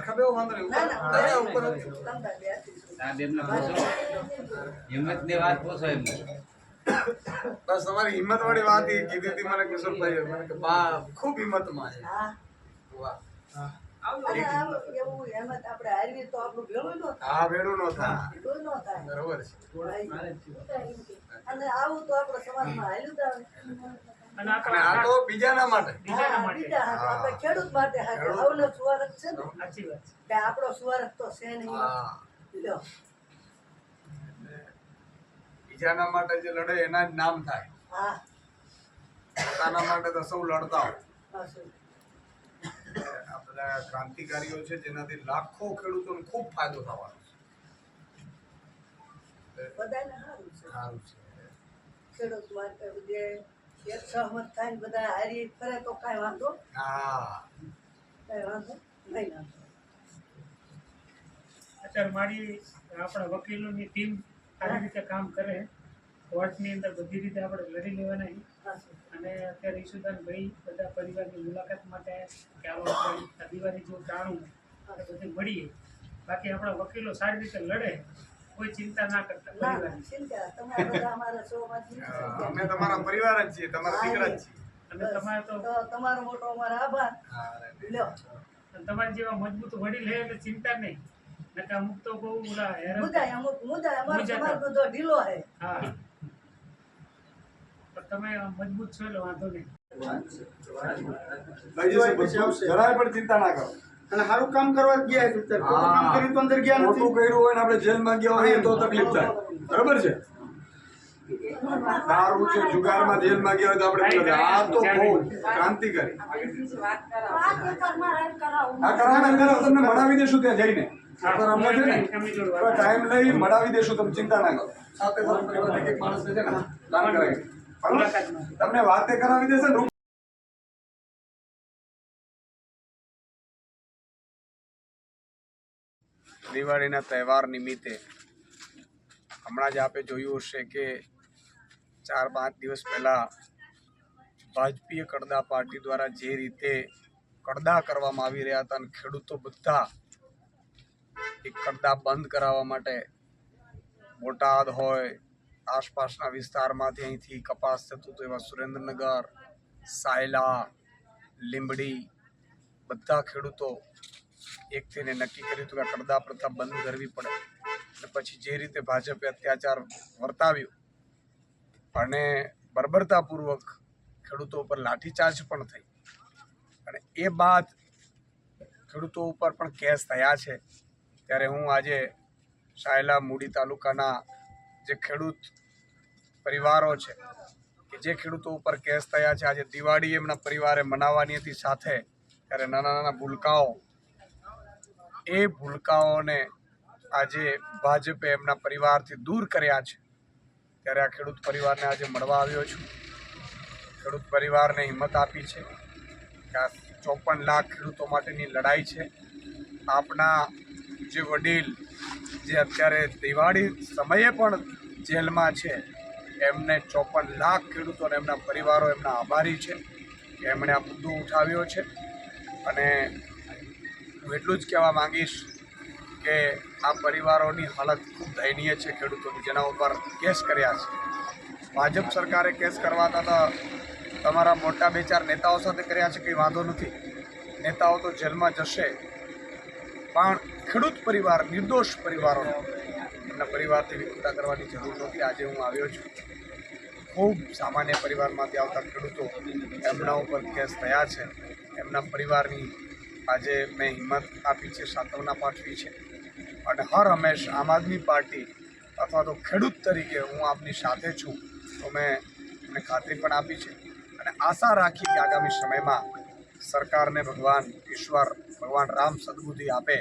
ખભે વાંધો નહીં. ના ઉપર ના દરિયા ઉપર તમતાર બેસીશું. સાહેબ એમને પૂછો હિંમતની વાત પૂછો એમને બસ તમારી હિંમત વાળી વાત ઈ કીધી હતી મને કિશોરભાઈએ. મને કે બા ખૂબ છે. વાહ. થાય. હા ભેડું નો થાય. ન થાય. બરોબર છે. અને આવું તો આપણે સમાજમાં હાલ્યું. અને આ તો બીજાના માટે. બીજાના માટે. આપણે ખેડૂત માટે આવનો સુવારક છે ને? સાચી વાત કે આપણો સુવારક તો છે નહીં. બીજાના માટે જે લડે એના જ નામ થાય. હા. પોતાના માટે તો સૌ લડતા હોય. બસ. ક્રાંતિકારીઓ છે જેનાથી લાખો ખેડૂતોને ખૂબ ફાયદો થવાનો છે. બધાને સારું છે. સારું છે. ખેડૂત માટે જે સહમત થાય ને બધા હારી કરે તો કાંઈ વાંધો? હા. કાંઈ વાંધો? નહીં વાંધો. અત્યારે મારી આપણા વકીલોની ટીમ આવી રીતે કામ કરે. કોર્ટની અંદર બધી રીતે આપણે લડી લેવાના અને અત્યારે ઈશુદાન ભાઈ બધા પરિવારની મુલાકાત માટે કે આવો આદિવાસી જેવું ટાણું આપણે મળીએ. બાકી આપણા વકીલો સારી રીતે લડે. કોઈ ચિંતા ના કરતા હા, અમે તમારા પરિવાર જ છીએ તમારા દીકરા જ છીએ. અને તમારે તો તમારો મોટો અમારો આભાર. લ્યો. તમારી જેવા મજબૂત વડીલ હે એટલે ચિંતા નહીં. નકર અમુક તો બહુ ઓલા હેરાન મુદ્દા અમુક અમારો બધો ઢીલો હા. પણ તમે મજબૂત છો એટલે વાંધો નહીં. જરાય પણ ચિંતા ના કરો. અને સારું કામ કરવા ગયા છે અત્યારે. કામ કર્યું તો અંદર ગયા નથી. કર્યું હોય ને આપણે જેલમાં ગયા હોઈએ તો તકલીફ થાય. બરાબર છે? દારૂ છે જુગારમાં જેલમાં ગયા હોય તો આપણે આ તો બહુ ક્રાંતિકારી. આ કરાવે કરાવ તમને મળાવી દેશું ત્યાં જઈને. ટાઈમ લઈ મળાવી દેશું તમે ચિંતા ના કરો. સાથે સાથે પરિવારના એક એક માણસને છે ને દાન કરાવી. તમને વાતે કરાવી દેશે દિવાળીના તહેવાર નિમિત્તે હમણાં જ આપે જોયું હશે કે ચાર પાંચ દિવસ પહેલાં ભાજપીય કડદા પાર્ટી દ્વારા જે રીતે કડદા કરવામાં આવી રહ્યા હતા અને ખેડૂતો બધા એ કડદા બંધ કરાવવા માટે બોટાદ હોય, આસપાસના વિસ્તારમાંથી અહીંથી કપાસ થતું હતું, એવા સુરેન્દ્રનગર, સાયલા, લીંબડી, બધા ખેડૂતો એક નક્કી કર્યું હતું કે આ કડદા પ્રથા બંધ કરવી પડે. અને પછી જે રીતે ભાજપે અત્યાચાર વર્તાવ્યો, અને બર્બરતાપૂર્વક ખેડૂતો ઉપર લાઠીચાર્જ પણ થઈ. અને એ બાદ ખેડૂતો ઉપર પણ કેસ થયા છે. ત્યારે હું આજે સાયલા મૂડી તાલુકાના જે ખેડૂત પરિવારો છે, કે જે ખેડૂતો ઉપર કેસ થયા છે, આજે દિવાળી એમના પરિવારે મનાવવાની હતી સાથે. ત્યારે નાના નાના ભૂલકાઓ એ ભૂલકાઓને આજે ભાજપે એમના પરિવારથી દૂર કર્યા છે. ત્યારે આ ખેડૂત પરિવારને આજે મળવા આવ્યો છું. ખેડૂત પરિવારને હિંમત આપી છે કે આ ચોપન લાખ ખેડૂતો માટેની લડાઈ છે. આપના જે વડીલ, જે અત્યારે દિવાળી સમયે પણ જેલમાં છે, એમને ચોપન લાખ ખેડૂતો અને એમના પરિવારો એમના આભારી છે. કે એમણે આ મુદ્દો ઉઠાવ્યો છે અને હું એટલું જ કહેવા માંગીશ કે આ પરિવારોની હાલત ખૂબ દયનીય છે ખેડૂતોની, જેના ઉપર કેસ કર્યા છે. ભાજપ સરકારે કેસ કરવાતા તો તમારા મોટા બે ચાર નેતાઓ સાથે કર્યા છે, કંઈ વાંધો નથી. નેતાઓ તો જેલમાં જશે. પણ ખેડૂત પરિવાર, નિર્દોષ પરિવારોનો એમના પરિવારથી વિકૃતા કરવાની જરૂર નહોતી આજે હું આવ્યો છું. ખૂબ સામાન્ય પરિવારમાંથી આવતા ખેડૂતો એમના ઉપર કેસ થયા છે. એમના પરિવારની આજે મેં હિંમત આપી છે, સાંત્વના પાઠવી છે. અને હર હંમેશ આમ આદમી પાર્ટી અથવા તો ખેડૂત તરીકે હું આપની સાથે છું, તો મેં એમને ખાતરી પણ આપી છે. અને આશા રાખી કે આગામી સમયમાં સરકારને ભગવાન ઈશ્વર, ભગવાન રામ સદબુદ્ધિ આપે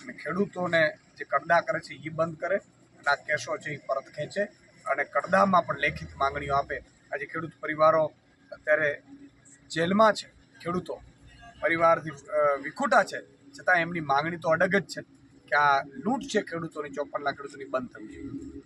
અને ખેડૂતોને જે કડદા કરે છે એ બંધ કરે અને આ કેસો છે એ પરત ખેંચે અને કડદામાં પણ લેખિત માંગણીઓ આપે. આજે ખેડૂત પરિવારો અત્યારે જેલમાં છે, ખેડૂતો. પરિવારથી વિખૂટા છે. છતાં એમની માંગણી તો અડગ જ છે કે આ લૂંટ છે ખેડૂતોની ચોપન લાખ ખેડૂતોની બંધ થવી જોઈએ.